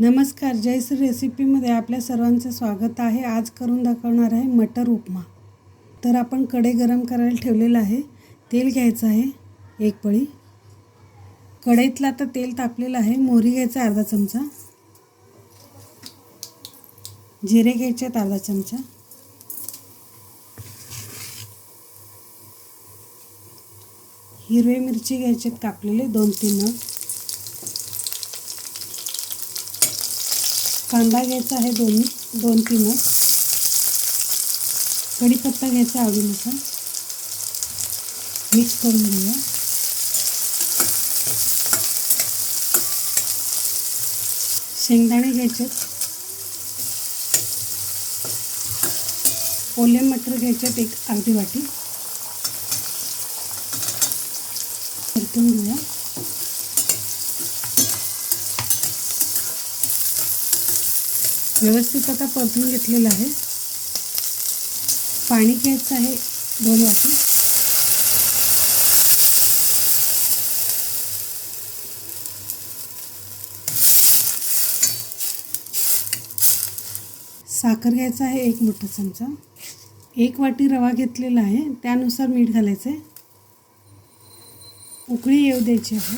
नमस्कार जयश्री रेसिपीमध्ये आपल्या सर्वांचं स्वागत आहे. आज करून दाखवणार आहे मटर उपमा. तर आपण कढई गरम करायला ठेवलेलं आहे. तेल घ्यायचं आहे एक पळी. कढईतलं आता तेल तापलेलं आहे. मोहरी घ्यायचा अर्धा चमचा. जिरे घ्यायचे आहेत अर्धा चमचा. हिरवे मिरची घ्यायचे आहेत कापलेले दोन तीन नग. कांदा घ्यायचा आहे दोन दोन तीन कढीपत्ता घ्यायचा आवडीनुसार मिक्स करून घेऊया. शेंगदाणे घ्यायचे ओले मटर घ्यायचे एक अर्धी वाटी. परतून घेऊया. व्यवस्थित आता परतून घेतलेलं आहे. पाणी घ्यायचं आहे दोन वाटी. साखर घ्यायचं आहे एक मोठा चमचा. एक वाटी रवा घेतलेला आहे. त्यानुसार मीठ घालायचं आहे उकळी येऊ द्यायची आहे.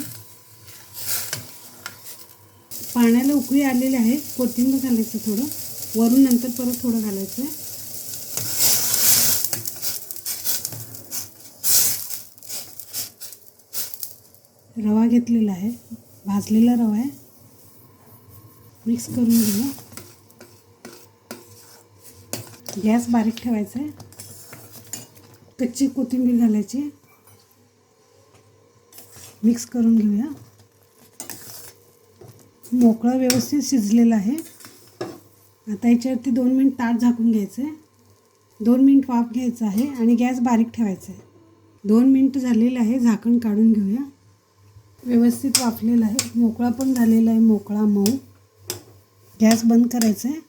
पाण्याला उकळी आलेली आहे. कोथिंबीर घालायचं थोडं. वरून नंतर परत थोडं घालायचं. आहे रवा घेतलेला आहे. भाजलेला रवा आहे. मिक्स करून घेऊ. गॅस बारीक ठेवायचा आहे. कच्ची कोथिंबीर घालायची. मिक्स करून घेऊया. मोकळं व्यवस्थित शिजलेला आहे. आता याच्यावरती दोन मिनिट ताट झाकून घ्यायचं आहे दोन मिनिट वाफ घ्यायचं आहे आणि गॅस बारीक ठेवायचा आहे दोन मिनटं झालेलं आहे झाकण काढून घेऊया. व्यवस्थित वाफलेलं आहे. मोकळा पण झालेला आहे मोकळा मऊ. गॅस बंद करायचा आहे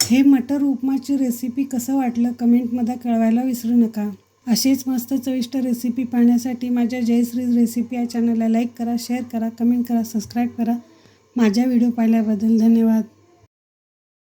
हे मटर उपमाची रेसिपी कसं वाटलं कमेंटमध्ये कळवायला विसरू नका. अशीच मस्त चविष्ट रेसिपी पाहण्यासाठी माझ्या जयश्री रेसिपी या चॅनलला लाईक करा शेअर करा कमेंट करा सबस्क्राईब करा. माझ्या व्हिडिओ पाहिल्याबद्दल धन्यवाद.